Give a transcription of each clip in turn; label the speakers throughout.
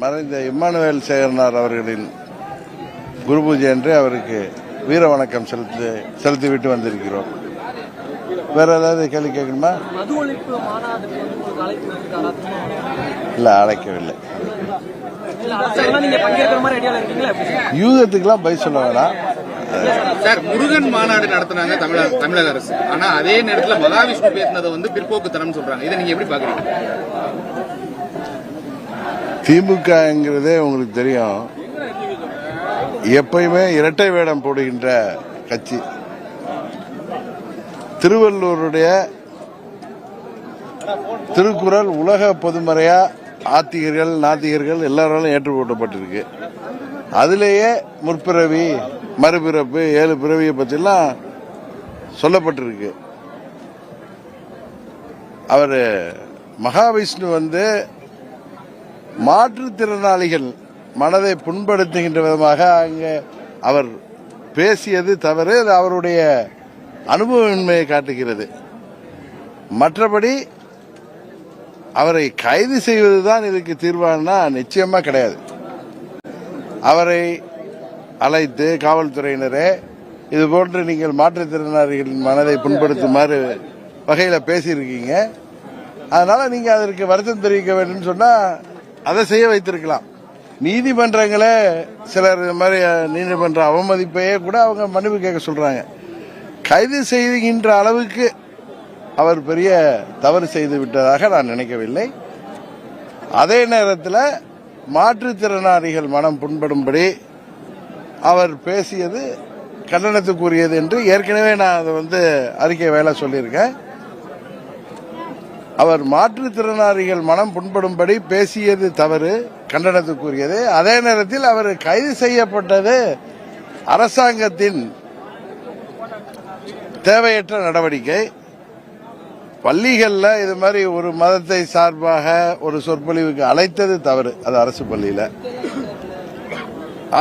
Speaker 1: மறைந்த இம்மானுவேல் சேகரனார் அவர்களின் குரு பூஜை அன்று அவருக்கு வீர வணக்கம் செலுத்தி செலுத்திவிட்டு வந்திருக்கிறோம். வேற ஏதாவது கேள்வி கேட்கணுமா? இல்லை அழைக்கவில்லை? யூகத்துக்கெல்லாம் பதில் சொல்ல வேணாம்.
Speaker 2: சார் முருகன் மாநாடு நடத்துனாங்க தமிழக தமிழக அரசு. ஆனா அதே நேரத்தில் மகாவிஷ்ணு பேசினதை வந்து பிற்போக்குத்தனம் சொல்றாங்க. இதை நீங்க எப்படி பாக்குறீங்க?
Speaker 1: திமுகங்கிறதே உங்களுக்கு தெரியும். எப்பயுமே இரட்டை வேடம் போடுகின்ற கட்சி. திருவள்ளூருடைய திருக்குறள் உலக பொதுமறையா ஆத்திகர்கள் நாத்திகர்கள் எல்லாராலும் ஏற்றுக்கொள்ளப்பட்டிருக்கு. அதுலேயே முற்பிறவி மறுபிறப்பு ஏழு பிறவியை பற்றிலாம் சொல்லப்பட்டிருக்கு. அவர் மகாவிஷ்ணு வந்து மாற்றுத்திறனாளிகள் மனதை புண்படுத்துகின்ற விதமாக அங்கே அவர் பேசியது தவறு அது அவருடைய அனுபவமின்மையை காட்டுகிறது. மற்றபடி அவரை கைது செய்வதுதான் இதுக்கு தீர்வானா நிச்சயமா கிடையாது. அவரை அழைத்து காவல்துறையினரே இது போன்று நீங்கள் மாற்றுத்திறனாளிகளின் மனதை புண்படுத்துமாறு வகையில் பேசியிருக்கீங்க. அதனால நீங்க அதற்கு வருத்தம் தெரிவிக்க வேண்டும் சொன்னா அதை செய்ய வைத்திருக்கலாம். நீதிமன்றங்களை சிலர் இது மாதிரி நீதிமன்ற அவமதிப்பையே கூட அவங்க மன்னிப்பு கேட்க சொல்றாங்க. கைது செய்கின்ற அளவுக்கு அவர் பெரிய தவறு செய்து விட்டதாக நான் நினைக்கவில்லை. அதே நேரத்தில் மாற்றுத்திறனாளிகள் மனம் புண்படும்படி அவர் பேசியது கண்டனத்துக்குரியது என்று ஏற்கனவே நான் அதை வந்து அறிக்கை வேலை சொல்லியிருக்கேன். அவர் மாற்றுத்திறனாளிகள் மனம் புண்படும்படி பேசியது தவறு கண்டனத்துக்குரியது. அதே நேரத்தில் அவர் கைது செய்யப்பட்டது அரசாங்கத்தின் தேவையற்ற நடவடிக்கை. பள்ளிகளில் இது மாதிரி ஒரு மதத்தை சார்பாக ஒரு சொற்பொழிவுக்கு அழைத்தது தவறு. அது அரசு பள்ளியில்.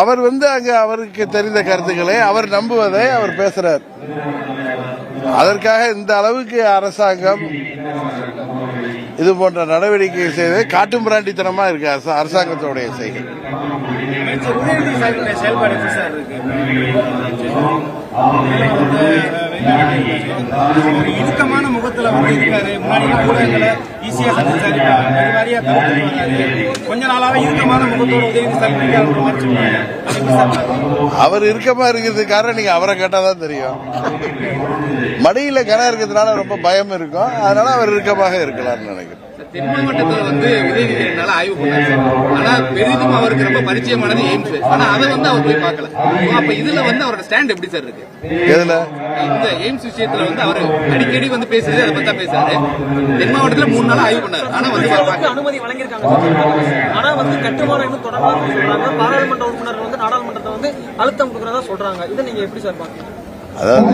Speaker 1: அவர் வந்து அங்க அவருக்கு தெரிந்த கருத்துக்களை அவர் நம்புவதை அவர் பேசுறார். அதற்காக இந்த அளவுக்கு அரசாங்கம் இது போன்ற நடவடிக்கை செய்து காட்டும் பிராண்டித்தனமா இருக்கு அரசாங்கத்தோடைய செய்கை.
Speaker 3: செயல்பாடு இறுக்கமான முகத்துல வந்து இருக்காரு. முன்னாடி ஊடகங்களை ஈஸியா சந்திச்சாரு. பெருவாரியா தவிர்த்து வராரு. கொஞ்ச நாளாவே இறுக்கமான முகத்தோட உதயநிதி
Speaker 1: அவர் இறுக்கமா இருக்கிறதுக்கு காரணம் நீங்க அவரை கேட்டாதான் தெரியும். மடியில கனம் இருக்கிறதுனால ரொம்ப பயம் இருக்கும். அதனால அவர் இறுக்கமாக இருக்கலாம்னு நினைக்கிறேன்.
Speaker 2: தென் மாவட்டத்துல வந்து உதயநிதி என்னால ஆய்வு பண்ணாரு சார். ஆனா பெரிதும் அவருக்கு ரொம்ப பரிச்சயமானது எய்ம்ஸ். ஆனா அதை வந்து அவர் போய் பார்க்கல. அப்ப இதுல வந்து அவரோட ஸ்டாண்ட் எப்படி சார் இருக்கு?
Speaker 1: எதுல?
Speaker 2: இந்த எய்ம்ஸ் விஷயத்துல வந்து அவர் அடிக்கடி வந்து பேசுறது அதை பத்தி தான் பேசுறாரு. தென் மாவட்டத்துல மூணு நாள் ஆய்வு பண்ணாரு. ஆனா வந்து.
Speaker 4: அனுமதி வழங்கியிருக்காங்க. ஆனா வந்து கட்டுமானம் இன்னும் தொடரலாம் சொல்றாங்க. பாராளுமன்ற உறுப்பினர்கள் வந்து நாடாளுமன்றத்தை வந்து அழுத்தம் கொடுக்கறதா சொல்றாங்க. இதை நீங்க எப்படி சார் பாக்குறீங்க
Speaker 1: அதாவது